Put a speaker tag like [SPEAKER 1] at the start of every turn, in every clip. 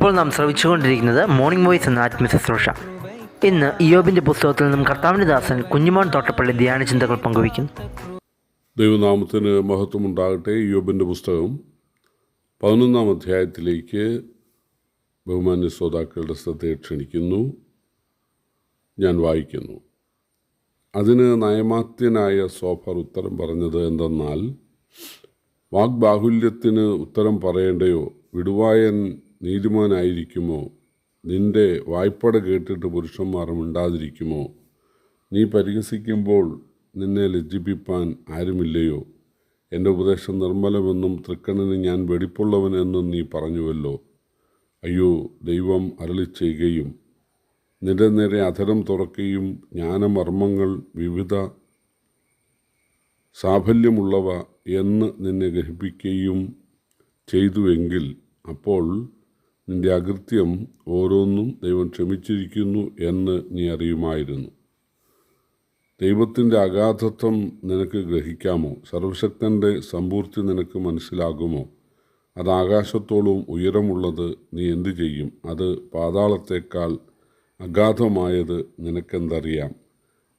[SPEAKER 1] ഇപ്പോൾ നാം ശ്രവിച്ചുകൊണ്ടിരിക്കുന്നത് morning voice എന്ന ആത്മശുശ്രൂഷ ഇന്ന് ഇയോബിന്റെ പുസ്തകത്തിൽ നിന്നും കർത്താവിന്റെ ദാസൻ കുഞ്ഞുമോൻ തോട്ടപ്പള്ളി ധ്യാന ചിന്തകൾ പങ്കുവയ്ക്കുന്നു
[SPEAKER 2] ദൈവനാമത്തിന് മഹത്വമുണ്ടാകട്ടെ യോബിന്റെ പുസ്തകം. പതിനൊന്നാം അധ്യായത്തിലേക്ക് ബഹുമാന്യ ശ്രോതാക്കളുടെ ശ്രദ്ധയെ ക്ഷണിക്കുന്നു. ഞാൻ വായിക്കുന്നു. അതിന് നയമാത്യനായ സോഫർ ഉത്തരം പറഞ്ഞത് എന്തെന്നാൽ വാഗ്ബാഹുല്യത്തിന് ഉത്തരം പറയേണ്ടയോ? വിടുവായൻ നീതിമാനായിരിക്കുമോ? നിന്റെ വായ്പട കേട്ടിട്ട് പുരുഷന്മാർ മിണ്ടാതിരിക്കുമോ? നീ പരിഹസിക്കുമ്പോൾ നിന്നെ ലജ്ജിപ്പിപ്പാൻ ആരുമില്ലയോ? എന്റെ ഉപദേശം നിർമ്മലമെന്നും തൃക്കണ്ണിന് ഞാൻ വെടിപ്പുള്ളവനെന്നും നീ പറഞ്ഞുവല്ലോ. അയ്യോ ദൈവം അരളി ചെയ്യുകയും നിന്റെ നേരെ അധരം തുറക്കുകയും ജ്ഞാനമർമ്മങ്ങൾ വിവിധ സാഫല്യമുള്ളവ എന്ന് നിന്നെ ഗ്രഹിപ്പിക്കുകയും ചെയ്തുവെങ്കിൽ അപ്പോൾ നിന്റെ അകൃത്യം ഓരോന്നും ദൈവം ക്ഷമിച്ചിരിക്കുന്നു എന്ന് നീ അറിയുമായിരുന്നു. ദൈവത്തിന്റെ അഗാധത്വം നിനക്ക് ഗ്രഹിക്കാമോ? സർവശക്തന്റെ സമ്പൂർത്തി നിനക്ക് മനസ്സിലാകുമോ? അത് ആകാശത്തോളവും ഉയരമുള്ളത് നീ എന്തു ചെയ്യും? അത് പാതാളത്തേക്കാൾ അഗാധമായത് നിനക്കെന്തറിയാം?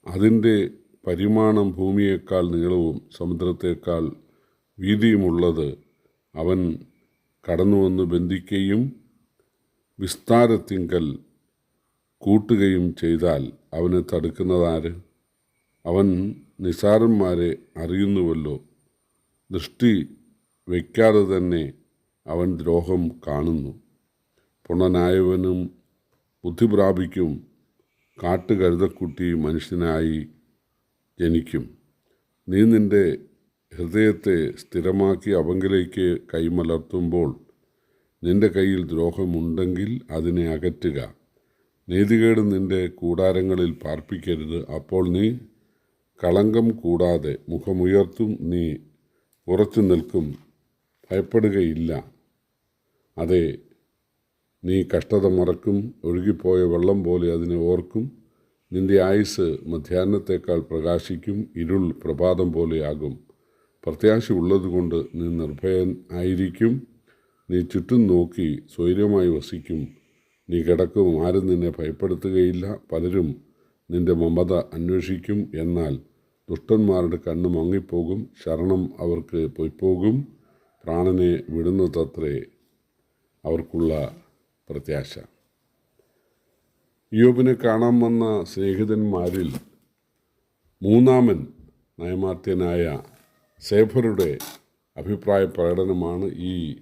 [SPEAKER 2] അതിന്റെ പരിമാണം ഭൂമിയേക്കാൾ നീളവും സമുദ്രത്തേക്കാൾ വീതിയുമുള്ളത് അവൻ കടന്നുവന്ന് ബന്ധിക്കുകയും വിസ്താരത്തിങ്കൽ കൂട്ടുകയും ചെയ്താൽ അവനെ തടുക്കുന്നതാര് അവൻ നിസാരന്മാരെ അറിയുന്നുവല്ലോ. ദൃഷ്ടി വയ്ക്കാതെ തന്നെ അവൻ ദ്രോഹം കാണുന്നു. പുണനായവനും ബുദ്ധി പ്രാപിക്കും കാട്ടുകഴുതക്കുട്ടി മനുഷ്യനായി ജനിക്കും. നീ നിന്റെ ഹൃദയത്തെ സ്ഥിരമാക്കി അവങ്കിലേക്ക് കൈമലർത്തുമ്പോൾ നിന്റെ കയ്യിൽ ദ്രോഹമുണ്ടെങ്കിൽ അതിനെ അകറ്റുക. നീതികേട് നിന്റെ കൂടാരങ്ങളിൽ പാർപ്പിക്കരുത്. അപ്പോൾ നീ കളങ്കം കൂടാതെ മുഖമുയർത്തും നീ ഉറച്ചു നിൽക്കും. ഭയപ്പെടുകയില്ല. അതെ നീ കഷ്ടത മറക്കും. ഒഴുകിപ്പോയ വെള്ളം പോലെ അതിനെ ഓർക്കും. നിന്റെ ആയുസ് മധ്യാഹ്നത്തേക്കാൾ പ്രകാശിക്കും. ഇരുൾ പ്രഭാതം പോലെയാകും പ്രത്യാശ ഉള്ളതുകൊണ്ട് നീ നിർഭയൻ ആയിരിക്കും. നീ ചുറ്റും നോക്കി സ്വൈര്യമായി വസിക്കും. നീ കിടക്കും ആരും നിന്നെ ഭയപ്പെടുത്തുകയില്ല. പലരും നിന്റെ മമത അന്വേഷിക്കും എന്നാൽ ദുഷ്ടന്മാരുടെ കണ്ണ് മങ്ങിപ്പോകും ശരണം അവർക്ക് പൊയ്പോകും. പ്രാണനെ വിടുന്നതത്രേ അവർക്കുള്ള പ്രത്യാശ. യോബിനെ കാണാൻ വന്ന സ്നേഹിതന്മാരിൽ മൂന്നാമൻ നയമാത്യനായ സേഫറുടെ അഭിപ്രായ പ്രകടനമാണ് ഈ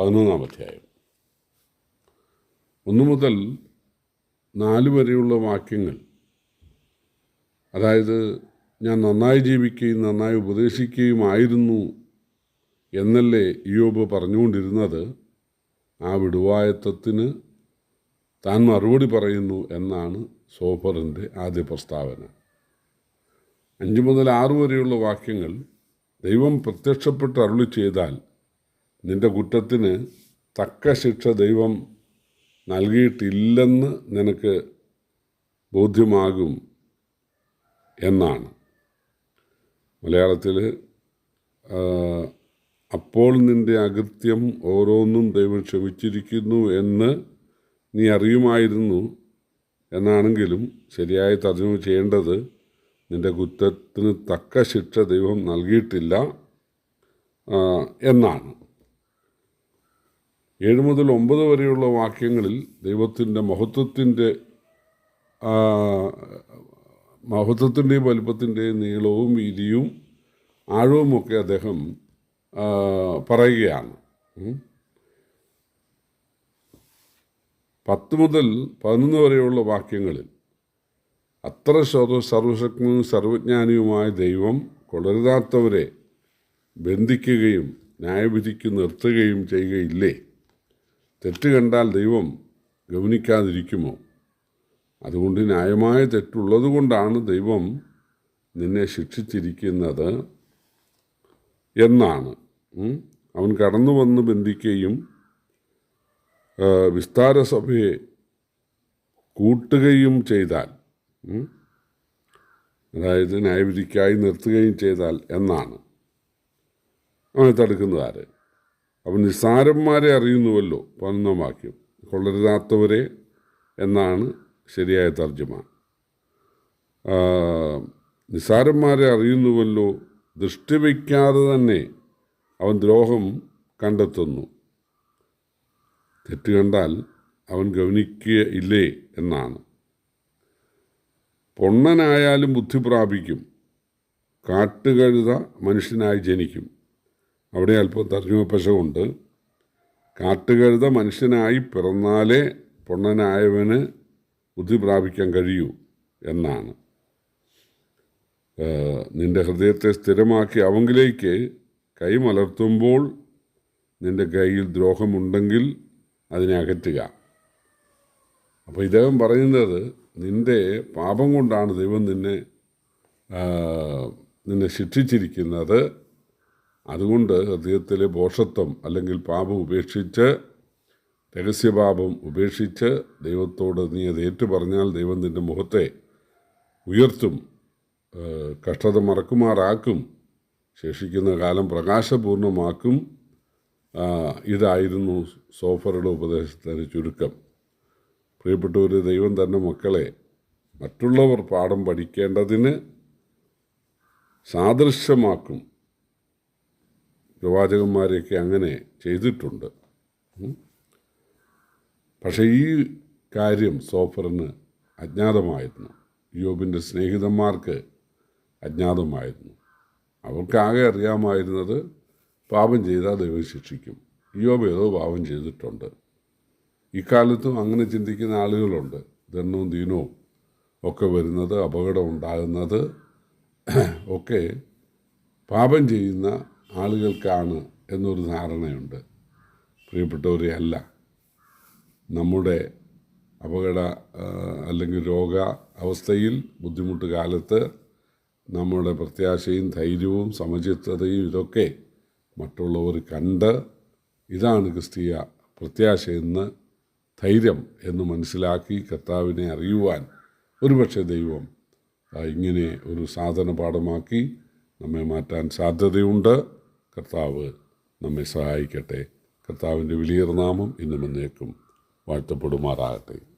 [SPEAKER 2] പതിനൊന്നാം അധ്യായം. ഒന്നു മുതൽ നാല് വരെയുള്ള വാക്യങ്ങൾ. അതായത് ഞാൻ നന്നായി ജീവിക്കുകയും നന്നായി ഉപദേശിക്കുകയും ആയിരുന്നു എന്നല്ലേ ഇയോബ് പറഞ്ഞുകൊണ്ടിരുന്നത്. ആ വിടുവായത്വത്തിന് താൻ മറുപടി പറയുന്നു എന്നാണ് സോഫറിന്റെ ആദ്യ പ്രസ്താവന. അഞ്ച് മുതൽ ആറ് വരെയുള്ള വാക്യങ്ങൾ ദൈവം പ്രത്യക്ഷപ്പെട്ട് അരുളി ചെയ്താൽ നിന്റെ കുറ്റത്തിന് തക്ക ശിക്ഷ ദൈവം നൽകിയിട്ടില്ലെന്ന് നിനക്ക് ബോധ്യമാകും എന്നാണ്. മലയാളത്തിൽ അപ്പോൾ നിന്റെ അകൃത്യം ഓരോന്നും ദൈവം ക്ഷമിച്ചിരിക്കുന്നു എന്ന് നീ അറിയുമായിരുന്നു എന്നാണെങ്കിലും ശരിയായി തർജമ ചെയ്യേണ്ടത് നിന്റെ കുറ്റത്തിന് തക്ക ശിക്ഷ ദൈവം നൽകിയിട്ടില്ല എന്നാണ്. ഏഴ് മുതൽ ഒമ്പത് വരെയുള്ള വാക്യങ്ങളിൽ ദൈവത്തിന്റെ മഹത്വത്തിന്റെ മഹത്വത്തിന്റെയും വലുപ്പത്തിന്റെയും നീളവും വീതിയും ആഴവുമൊക്കെ അദ്ദേഹം പറയുകയാണ്. പത്ത് മുതൽ പതിനൊന്ന് വരെയുള്ള വാക്യങ്ങളിൽ അത്ര സർവ സർവശക്തനും സർവജ്ഞാനിയുമായ ദൈവം കൊളരുതാത്തവരെ ബന്ധിക്കുകയും ന്യായവിധിക്ക് നിർത്തുകയും ചെയ്യുകയില്ലേ? തെറ്റ് കണ്ടാൽ ദൈവം ഗവനിക്കാതിരിക്കുമോ അതുകൊണ്ട് ന്യായമായ തെറ്റുള്ളത് കൊണ്ടാണ് ദൈവം നിന്നെ ശിക്ഷിച്ചിരിക്കുന്നത് എന്നാണ്. അവൻ കടന്നു വന്ന് ബന്ധിക്കുകയും വിസ്താര സഭയെ കൂട്ടുകയും ചെയ്താൽ അതായത് ന്യായവിധിക്കായി നിർത്തുകയും ചെയ്താൽ എന്നാണ്. അവനെ തടുക്കുന്നത് ആര്? അവൻ നിസാരന്മാരെ അറിയുന്നുവല്ലോ പതിനൊന്നാം വാക്യം. കൊള്ളരുതാത്തവരെ എന്നാണ് ശരിയായ തർജമ. ആ, നിസ്സാരന്മാരെ അറിയുന്നുവല്ലോ ദൃഷ്ടി വയ്ക്കാതെ തന്നെ അവൻ ദ്രോഹം കണ്ടെത്തുന്നു. തെറ്റ് കണ്ടാൽ അവൻ ഗവനിക്കുകയില്ലേ എന്നാണ്. പൊണ്ണനായാലും ബുദ്ധി പ്രാപിക്കും. കാട്ടുകഴുത മനുഷ്യനായി ജനിക്കും. അവിടെ അല്പം തർജമപ്പശമുണ്ട് കാട്ടുകഴുത മനുഷ്യനായി പിറന്നാലേ പൊണ്ണനായവന് ബുദ്ധി പ്രാപിക്കാൻ കഴിയൂ എന്നാണ്. നിന്റെ ഹൃദയത്തെ സ്ഥിരമാക്കി അവങ്കിലേക്ക് കൈമലർത്തുമ്പോൾ നിന്റെ കയ്യിൽ ദ്രോഹമുണ്ടെങ്കിൽ അതിനെ അകറ്റുക. അപ്പോൾ ഇദ്ദേഹം പറയുന്നത് നിന്റെ പാപം കൊണ്ടാണ് ദൈവം നിന്നെ നിന്നെ ശിക്ഷിച്ചിരിക്കുന്നത്. അതുകൊണ്ട് ഹൃദയത്തിലെ ബോഷത്വം അല്ലെങ്കിൽ പാപം ഉപേക്ഷിച്ച് രഹസ്യപാപം ഉപേക്ഷിച്ച് ദൈവത്തോട് നീ അത് ഏറ്റു പറഞ്ഞാൽ ദൈവം നിന്റെ മുഖത്തെ ഉയർത്തും കഷ്ടത മറക്കുമാറാക്കും ശേഷിക്കുന്ന കാലം പ്രകാശപൂർണമാക്കും. ഇതായിരുന്നു സോഫറുടെ ഉപദേശത്തിന്റെ ചുരുക്കം. പ്രിയപ്പെട്ടവർ ദൈവം തന്നെ മക്കളെ മറ്റുള്ളവർ പാഠം പഠിക്കേണ്ടതിന് സാദൃശ്യമാക്കും. പ്രവാചകന്മാരെയൊക്കെ അങ്ങനെ ചെയ്തിട്ടുണ്ട്. പക്ഷേ ഈ കാര്യം സോഫറിന് അജ്ഞാതമായിരുന്നു. യോബിന്റെ സ്നേഹിതന്മാർക്ക് അജ്ഞാതമായിരുന്നു. അവർക്കാകെ അറിയാമായിരുന്നത് പാപം ചെയ്താൽ ദൈവം ശിക്ഷിക്കും. യോബ് ഏതോ പാപം ചെയ്തിട്ടുണ്ട്. ഇക്കാലത്തും അങ്ങനെ ചിന്തിക്കുന്ന ആളുകളുണ്ട്. ദണ്ണവും ദീനവും ഒക്കെ വരുന്നത് അപകടം ഉണ്ടാകുന്നത് ഒക്കെ പാപം ചെയ്യുന്ന ആളുകൾക്കാണ് എന്നൊരു ധാരണയുണ്ട്. പ്രിയപ്പെട്ടവരെ അല്ല. നമ്മുടെ അപകട അല്ലെങ്കിൽ രോഗ അവസ്ഥയിൽ ബുദ്ധിമുട്ട് കാലത്ത് നമ്മുടെ പ്രത്യാശയും ധൈര്യവും സമചിത്തതയും ഇതൊക്കെ മറ്റുള്ളവർ കണ്ട് ഇതാണ് ക്രിസ്തീയ പ്രത്യാശയെന്ന് ധൈര്യം എന്ന് മനസ്സിലാക്കി കർത്താവിനെ അറിയുവാൻ ഒരുപക്ഷെ ദൈവം ഇങ്ങനെ ഒരു സാധന പാഠമാക്കി നമ്മെ മാറ്റാൻ സാധ്യതയുണ്ട്. കർത്താവ് നമ്മെ സഹായിക്കട്ടെ. കർത്താവിന്റെ വലിയ നാമം ഇന്നും എന്നേക്കും വാഴ്ത്തപ്പെടുമാറാകട്ടെ.